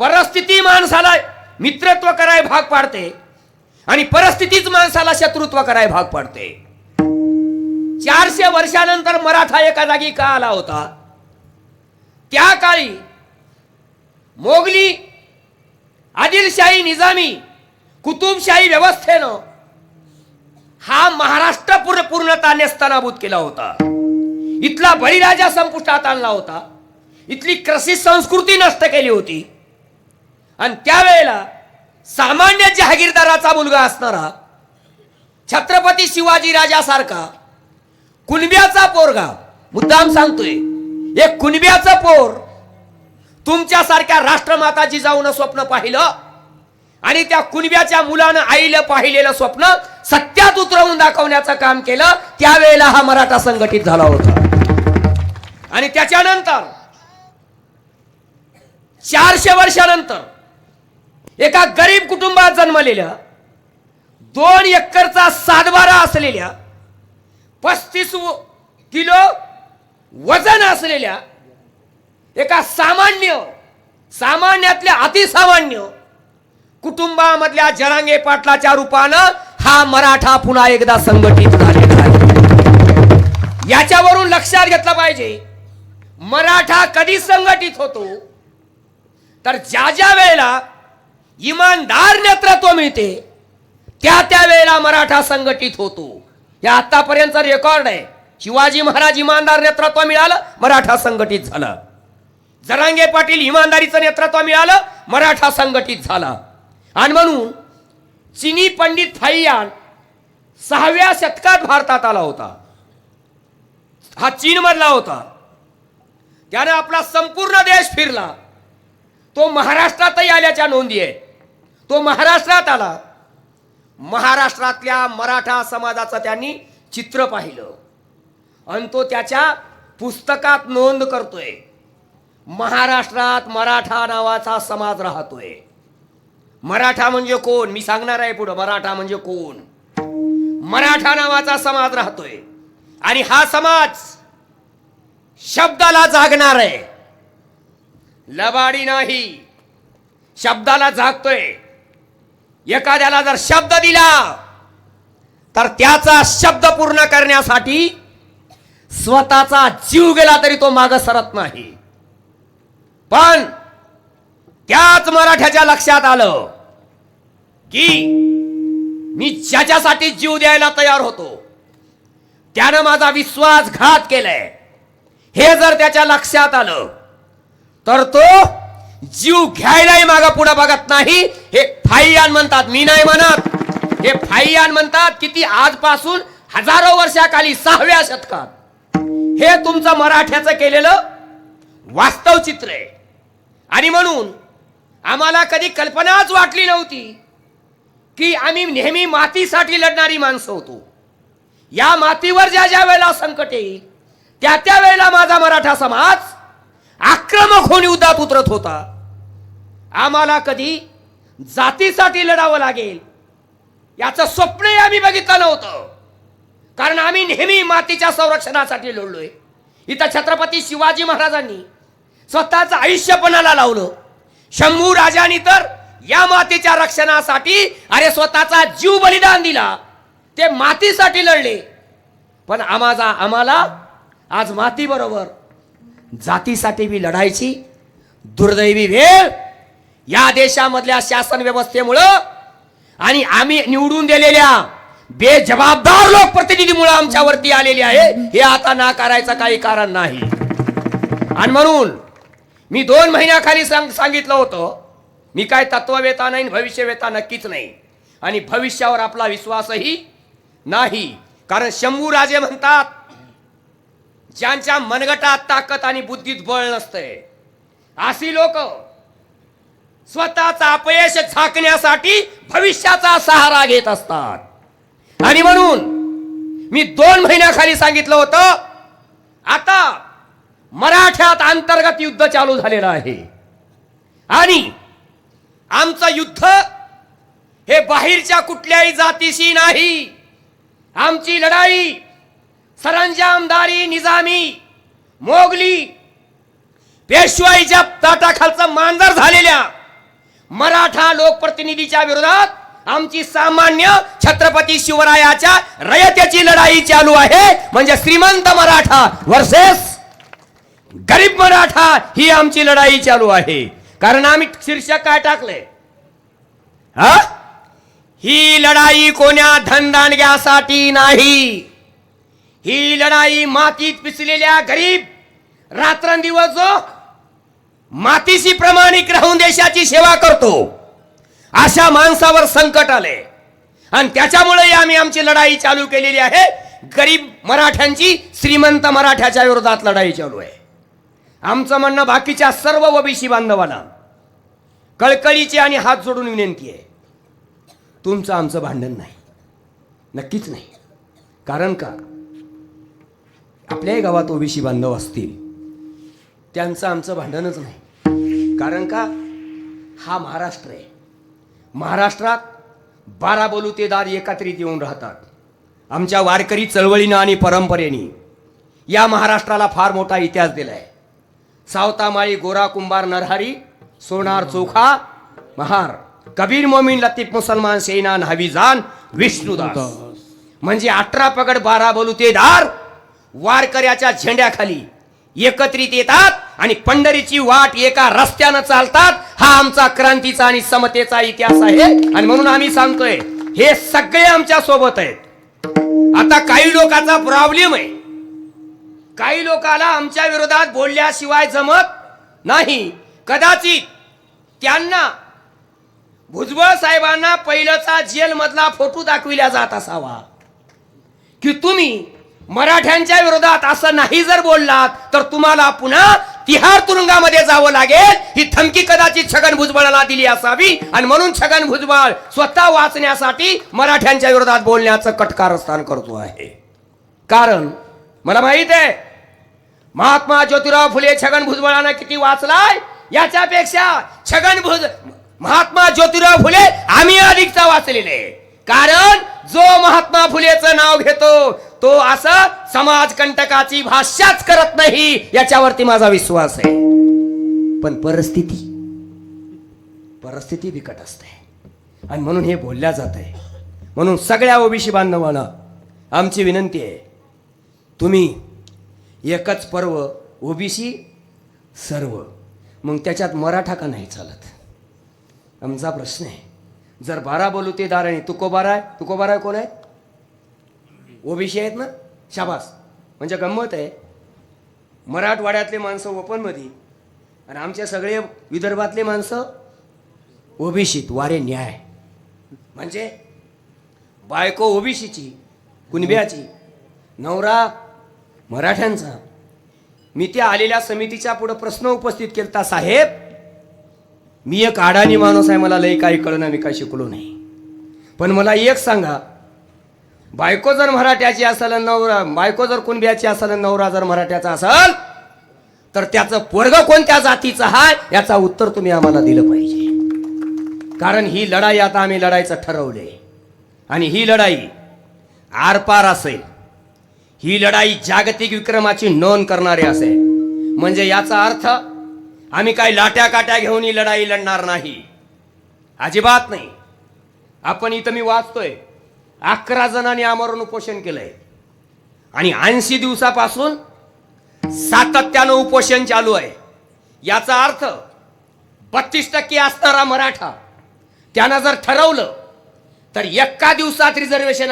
परिस्थिती माणसाला मित्रत्व कराय भाग पाडते आणि परिस्थितीच माणसाला शत्रुत्व कराय भाग पाडते. चारशे वर्षानंतर मराठा एका जागी का आला होता? त्या काळी मोगली आदिलशाही निजामी कुतुबशाही व्यवस्थेनं हा महाराष्ट्र पूर्ण पूर्णता नेस्तनाभूत केला होता. इथला बळीराजा संपुष्टात आणला होता. इथली कृषी संस्कृती नष्ट केली होती. आणि त्यावेळेला सामान्य जहागीरदाराचा मुलगा असणारा छत्रपती शिवाजी राजासारखा कुणब्याचा पोरगा मुद्दाम सांगतोय एक कुणब्याचा पोर तुमच्यासारख्या राष्ट्रमाता जाऊन स्वप्न पाहिलं आणि त्या कुणब्याच्या मुलानं आईला पाहिलेलं स्वप्न सत्यात उतरवून दाखवण्याचं काम केलं त्यावेळेला हा मराठा संघटित झाला होता. आणि त्याच्यानंतर चारशे वर्षानंतर एका गरीब कुटुंबात जन्मलेल्या दोन एकरचा सातबारा असलेल्या पस्तीस किलो वजन असलेल्या एका सामान्य सामान्यातल्या अतिसामान्य कुटुंबामधल्या जरांगे पाटलाच्या रूपानं हा मराठा पुन्हा एकदा संघटित झालेला आहे. याच्यावरून लक्षात घेतलं पाहिजे मराठा कधी संघटित होतो? तर ज्या ज्या वेळेला इमानदार नेतृत्व मिळते. त्या त्या वेळेला मराठा संघटित होतो. या आतापर्यंतचा रेकॉर्ड आहे. शिवाजी महाराज इमानदार नेतृत्व मिळालं मराठा संघटित झाला. जरांगे पाटील इमानदारीचं नेतृत्व मिळालं मराठा संघटित झाला. आणि म्हणून चिनी पंडित फाईयान सहाव्या शतकात भारतात आला होता. हा चीन मधला होता. त्यानं आपला संपूर्ण देश फिरला. तो महाराष्ट्रातही आल्याच्या नोंदी आहेत. तो महाराष्ट्रात आला. महाराष्ट्रातल्या मराठा समाजाचं त्यांनी चित्र पाहिलं. आणि तो त्याच्या पुस्तकात नोंद करतोय. महाराष्ट्रात मराठा नावाचा समाज राहतोय. मराठा म्हणजे कोण? मी सांगणार आहे पुढं. मराठा म्हणजे कोण? मराठा नावाचा समाज राहतोय. आणि हा समाज शब्दाला जागणार आहे. लबाडी नाही. शब्दाला जागतोय. एखाद्याला जर शब्द दिला तर त्याचा शब्द पूर्ण करण्यासाठी स्वतःचा जीव गेला तरी तो माग सरत नाही. पण त्याच मराठ्याच्या लक्षात आलं की मी ज्याच्यासाठी जीव द्यायला तयार होतो त्यानं माझा विश्वासघात केलाय. हे जर त्याच्या लक्षात आलं तर तो जीव घ्यायलाही मागा पुढा बघत नाही. हे फाईयान म्हणतात मी नाही म्हणत. हे फाईयान म्हणतात किती आजपासून हजारो वर्षाखाली सहाव्या शतकात. हे तुमचं मराठ्याचं केलेलं वास्तव चित्र आहे. आणि म्हणून आम्हाला कधी कल्पनाच वाटली नव्हती की आम्ही नेहमी मातीसाठी लढणारी माणसं होतो. या मातीवर ज्या ज्या वेळेला संकट येईल त्या त्या वेळेला माझा मराठा समाज आक्रमक होऊन युद्धात उतरत होता. आम्हाला कधी जातीसाठी लढावं लागेल याचं स्वप्नही आम्ही बघितलं नव्हतं. कारण आम्ही नेहमी मातीच्या संरक्षणासाठी लढलोय. इथं छत्रपती शिवाजी महाराजांनी स्वतःचं आयुष्यपणाला लावलं. शंभू राजांनी तर या मातीच्या रक्षणासाठी अरे स्वतःचा जीव बलिदान दिला. ते मातीसाठी लढले. पण आम्हाला आम्हाला आज माती बरोबर जातीसाठी बी लढायची दुर्दैवी वेळ या देशामधल्या शासन व्यवस्थेमुळं आणि आम्ही निवडून दिलेल्या बेजबाबदार लोकप्रतिनिधीमुळे आमच्यावरती आलेली आहे हे आता नाकारायचं काही कारण नाही. आणि म्हणून मी दोन महिन्याखाली सांग सांगितलं होतं मी काय तत्ववेता नाही भविष्यवेता नक्कीच नाही. आणि भविष्यावर आपला विश्वासही नाही. कारण शंभू राजे म्हणतात ज्यांच्या मनगटात ताकद आणि बुद्धीत बळ नसतंय. अशी लोक स्वतःचा अपयश झाकण्यासाठी भविष्याचा सहारा घेत असतात. आणि म्हणून मी दोन महिन्याखाली सांगितलं होतं आता मराठ्यात अंतर्गत युद्ध चालू झालेलं आहे. आणि आमचं युद्ध हे बाहेरच्या कुठल्याही जातीशी नाही. आमची लढाई सरंजामदारी निजामी मोगली पेशवाईच्या ताटाखालचं मांजर झालेल्या मराठा लोकप्रतिनिधीच्या विरोधात आमची सामान्य छत्रपती शिवरायाच्या रयतेची लढाई चालू आहे. म्हणजे श्रीमंत मराठा वर्सेस गरीब मराठा ही आमची लढाई चालू आहे. कारण आम्ही शीर्षक काय टाकले हा? ही लढाई कोण्या धनदानग्यासाठी नाही. ही लढाई मातीत पिसलेल्या गरीब रात्रंदिवस जो मातीशी प्रमाणिक राहून देशाची सेवा करतो अशा माणसावर संकट आले. आणि त्याच्यामुळे आम्ही आमची लढाई चालू केलेली आहे. गरीब मराठ्यांची श्रीमंत मराठ्याच्या विरोधात लढाई चालू आहे. आमचं म्हणणं बाकीच्या सर्व ओबीसी बांधवांना कळकळीची आणि हात जोडून विनंती आहे. तुमचं आमचं भांडण नाही. नक्कीच नाही. कारण का? आपल्याही गावात ओबीसी बांधव असतील त्यांचं आमचं भांडणच नाही. कारण का? हा महाराष्ट्र आहे. महाराष्ट्रात बारा बलुतेदार एकत्रित येऊन राहतात. आमच्या वारकरी चळवळीनं आणि परंपरेने या महाराष्ट्राला फार मोठा इतिहास दिलाय. सावतामाळी गोरा कुंभार नरहरी सोनार चोखा महार कबीर मोमीन लतीफ मुसलमान सेना हवीजान विष्णुदास. म्हणजे अठरा पगड बारा बलुतेदार वारकऱ्याच्या झेंड्याखाली एकत्रित येतात आणि पंढरीची वाट एका रस्त्यानं चालतात. हा आमचा क्रांतीचा आणि समतेचा इतिहास आहे. आणि म्हणून आम्ही सांगतोय हे सगळे आमच्यासोबत आहेत. आता काही लोकांचा प्रॉब्लेम आहे. काही लोकाला आमच्या विरोधात बोलल्याशिवाय जमत नाही. कदाचित त्यांना भुजबळ साहेबांना पहिलंचा जेल मधला फोटो दाखविला जात असावा. की तुम्ही मराठ्यांच्या विरोधात असं नाही जर बोललात तर तुम्हाला पुन्हा तिहार तुरुंगामध्ये जावं लागेल. ही धमकी कदाचित छगन भुजबळाला दिली असावी. आणि म्हणून छगन भुजबळ स्वतः वाचण्यासाठी मराठ्यांच्या विरोधात बोलण्याचं कटकारस्थान करतो आहे. कारण मला माहीत आहे महात्मा ज्योतिराव फुले छगन भुजबळानं किती वाचलाय? याच्यापेक्षा छगन भुज महात्मा ज्योतिराव फुले आम्ही अधिकचा वाचलेले. कारण जो महात्मा फुलेचं नाव घेतो तो असं समाज कंटकाची भाष्याच करत नाही याच्यावरती माझा विश्वास आहे. पण परिस्थिती परिस्थिती बिकट असते. आणि म्हणून हे बोलल्या जात आहे. म्हणून सगळ्या ओबीसी बांधवांना आमची विनंती आहे तुम्ही एकच पर्व ओबीसी सर्व. मग त्याच्यात मराठा का नाही चालत? आमचा प्रश्न आहे. जर बारा बोलू ते आणि तुकोबारा आहे तुकोबारा कोण आहे? ओबीसी आहेत ना? शाबास. म्हणजे गंमत आहे. मराठवाड्यातले माणसं ओपनमध्ये आणि आमचे सगळे विदर्भातले माणसं ओबीसीत वारे न्याय. म्हणजे बायको ओबीसीची कुणब्याची नवरा मराठ्यांचा. मी त्या आलेल्या समितीच्या पुढं प्रश्न उपस्थित केलता साहेब. मी एक अडाणी माणूस आहे मला लई काही कळणं मी काय शिकलो नाही. पण मला एक सांगा बायको जर मराठ्याची असेल नवरा बायको जर कुणब्याची असेल नवरा जर मराठ्याचा असेल तर त्याचं पोरग कोणत्या जातीचं आहे याचा उत्तर तुम्ही आम्हाला दिलं पाहिजे. कारण ही लढाई आता आम्ही लढायचं ठरवले आणि ही लढाई आरपार असेल. ही लढाई जागतिक विक्रमाची नोंद करणारी असेल. म्हणजे याचा अर्थ आम्ही काही लाट्या काट्या घेऊन ही लढाई लढणार नाही. अजिबात नाही. आपण इथं मी वाचतोय. अकरा जणांनी आमरण उपोषण केलंय. आणि ऐंशी दिवसापासून सातत्यानं उपोषण चालू आहे. याचा अर्थ बत्तीस टक्के असणारा मराठा त्यानं जर ठरवलं तर एका दिवसात रिझर्वेशन